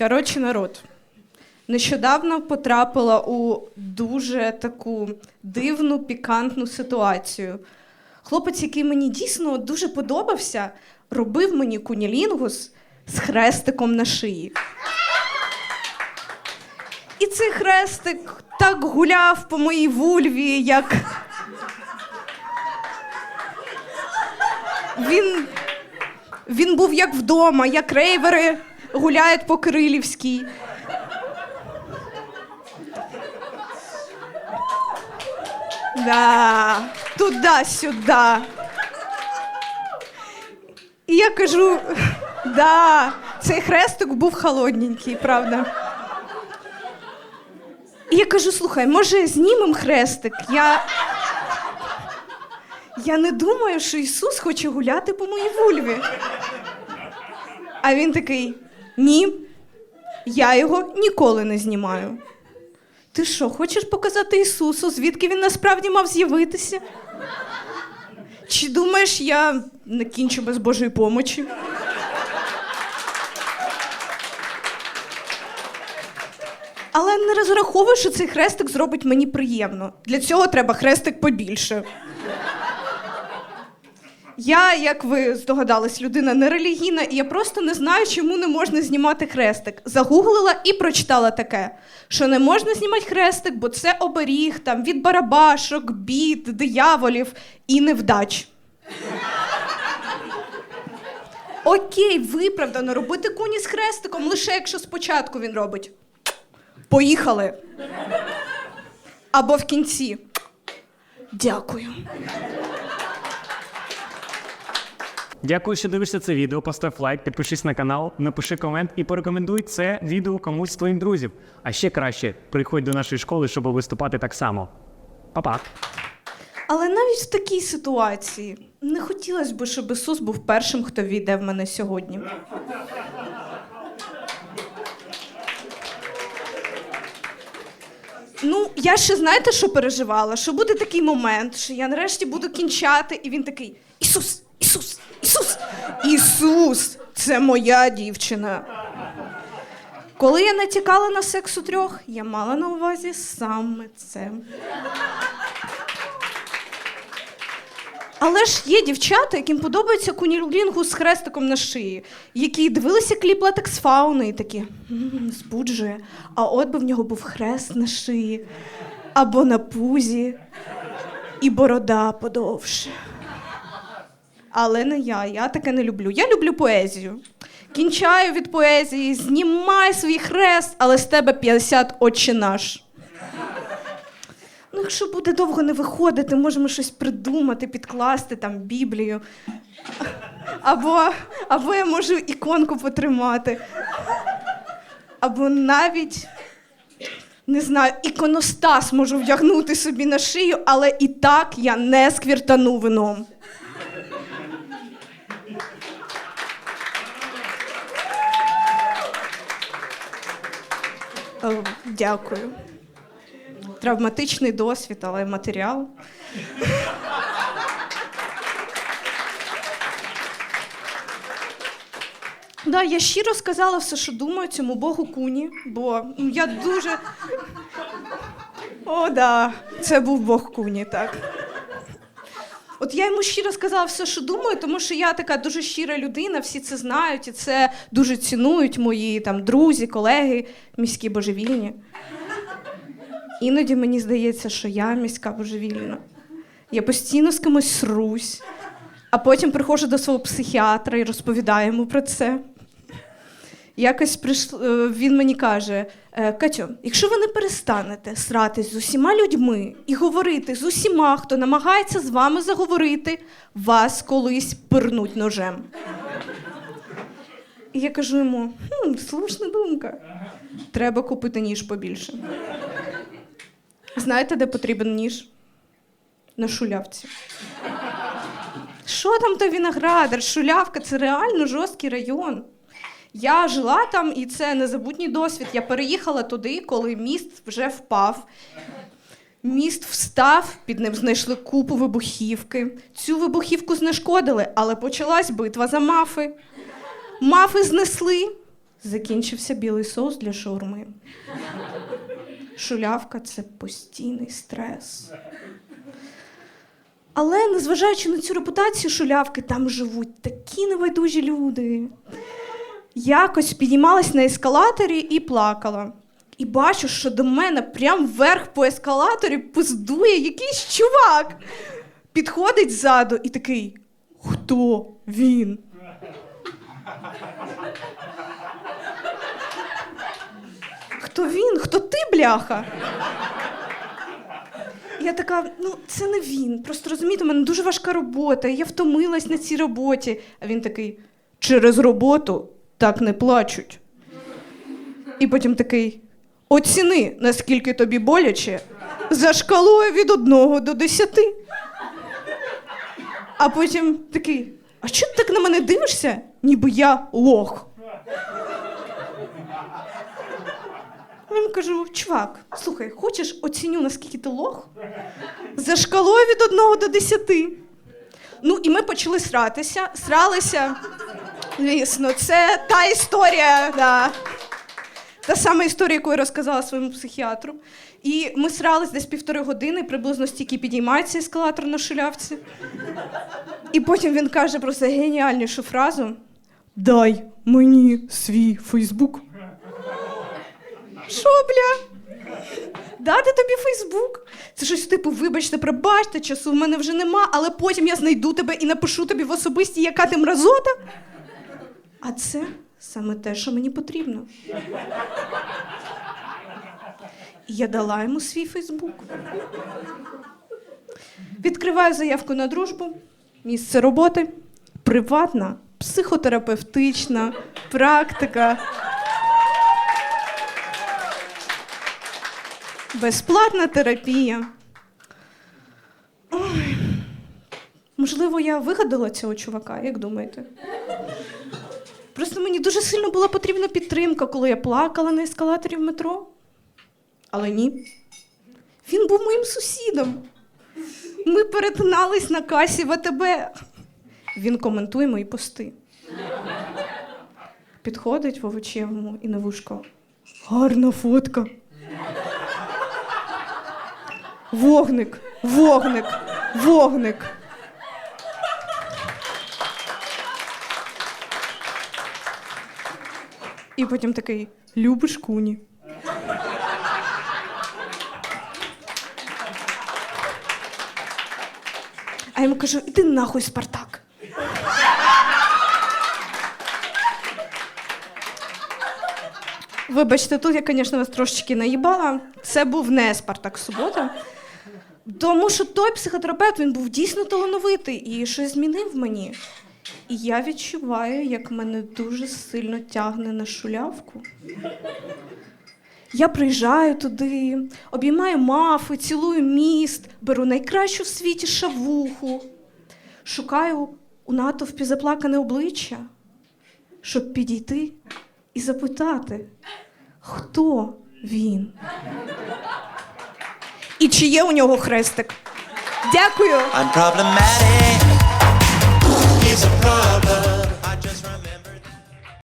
Коротше, народ. Нещодавно потрапила у дуже таку дивну пікантну ситуацію. Хлопець, який мені дійсно дуже подобався, робив мені кунілінгус з хрестиком на шиї. І цей хрестик так гуляв по моїй вульві, як. Він, він був як вдома, як рейвери гуляють по Кирилівській. Да, туди-сюди. І я кажу, да, цей хрестик був холодненький, правда. І я кажу: слухай, може, знімемо хрестик? Я. Я не думаю, що Ісус хоче гуляти по моїй вульві. А він такий: ні, я його ніколи не знімаю. Ти що, хочеш показати Ісусу, звідки він насправді мав з'явитися? Чи думаєш, я не кінчу без Божої помочі? Але не розраховую, що цей хрестик зробить мені приємно. Для цього треба хрестик побільше. Я, як ви здогадались, людина нерелігійна, і я просто не знаю, чому не можна знімати хрестик. Загуглила і прочитала таке, що не можна знімати хрестик, бо це оберіг там, від барабашок, бід, дияволів і невдач. Окей, виправдано робити куні з хрестиком, лише якщо спочатку він робить. Поїхали. Або в кінці. Дякую. Дякую, що дивишся це відео. Постав лайк, підпишись на канал, напиши комент і порекомендуй це відео комусь з твоїм друзів. А ще краще, приходь до нашої школи, щоб виступати так само. Па-па! Але навіть в такій ситуації не хотілося б, щоб Ісус був першим, хто війде в мене сьогодні. Ну, я ще знаєте, що переживала? Що буде такий момент, що я нарешті буду кінчати, і він такий: Ісус, Ісус, це моя дівчина. Коли я натякала на секс у трьох, я мала на увазі саме це. Але ж є дівчата, яким подобається кунілінгу з хрестиком на шиї, які дивилися кліп латекс фауни і такі «М, збуджує. А от би в нього був хрест на шиї або на пузі, і борода подовше. Але не я, я таке не люблю. Я люблю поезію. Кінчаю від поезії, знімай свій хрест, але з тебе 50 отче наш. Ну, якщо буде довго не виходити, можемо щось придумати, підкласти там Біблію. Або, або я можу іконку потримати. Або навіть, не знаю, іконостас можу вдягнути собі на шию, але і так я не сквіртану вином. Дякую. Травматичний досвід, але матеріал. Да, я щиро сказала все, що думаю цьому Богу куні, бо я дуже. О, да, це був Бог куні, так. От я йому щиро сказала все, що думаю, тому що я така дуже щира людина, всі це знають, і це дуже цінують мої там друзі, колеги, міські божевільні. Іноді мені здається, що я міська божевільна. Я постійно з кимось срусь, а потім приходжу до свого психіатра і розповідаю йому про це. Якось прийшло, е, він мені каже: «Е, Катю, якщо ви не перестанете сратись з усіма людьми і говорити з усіма, хто намагається з вами заговорити, вас колись пирнуть ножем. І я кажу йому: хм, слушна думка. Треба купити ніж побільше. Знаєте, де потрібен ніж? На шулявці. Що там той виноградар? Шулявка це реально жорсткий район. Я жила там, і це незабутній досвід. Я переїхала туди, коли міст вже впав. Міст встав, під ним знайшли купу вибухівки. Цю вибухівку знешкодили, але почалась битва за мафи. Мафи знесли, закінчився білий соус для шаурми. Шулявка це постійний стрес. Але незважаючи на цю репутацію шулявки, там живуть такі небайдужі люди. Якось підіймалась на ескалаторі і плакала. І бачу, що до мене прям вверх по ескалаторі пиздує якийсь чувак. Підходить ззаду і такий: Хто він? Хто він? Хто ти, бляха? Я така, ну це не він. Просто розумієте, у мене дуже важка робота, я втомилась на цій роботі. А він такий: через роботу так не плачуть. І потім такий: оціни, наскільки тобі боляче, за шкалою від 1 до 10. А потім такий: а чого ти так на мене дивишся, ніби я лох? Я йому кажу, чувак, слухай, хочеш оціню, наскільки ти лох? За шкалою від 1 до 10. Ну, і ми почали сратися. Сралися. Звісно, це та історія, да. та сама історія, яку я розказала своєму психіатру. І ми срались десь півтори години, приблизно стільки підіймається ескалатор на шулявці. І потім він каже просто геніальнішу фразу: Дай мені свій Фейсбук. Що, бля? Дати тобі Фейсбук? Це щось типу, вибачте, пробачте, часу в мене вже нема, але потім я знайду тебе і напишу тобі в особисті, яка ти мразота. А це саме те, що мені потрібно. І я дала йому свій Фейсбук. Відкриваю заявку на дружбу, місце роботи, приватна, психотерапевтична, практика. Безплатна терапія. Ой. Можливо, я вигадала цього чувака, як думаєте? Просто мені дуже сильно була потрібна підтримка, коли я плакала на ескалаторі в метро. Але ні. Він був моїм сусідом. Ми перетинались на касі ВТБ. Він коментує мої пости. Підходить в овочевому і на вушко. Гарна фотка. Вогник, вогник, вогник. І потім такий: любиш куні. А я йому кажу, іди нахуй, Спартак. Вибачте, тут я, звісно, вас трошечки наїбала. Це був не Спартак Субота. Тому що той психотерапевт він був дійсно талановитий і щось змінив мені. І я відчуваю, як мене дуже сильно тягне на шулявку. Я приїжджаю туди, обіймаю мафи, цілую міст, беру найкращу в світі шавуху, шукаю у натовпі заплакане обличчя, щоб підійти і запитати, хто він. І чи є у нього хрестик? Дякую. I'm problematic. He's a problem.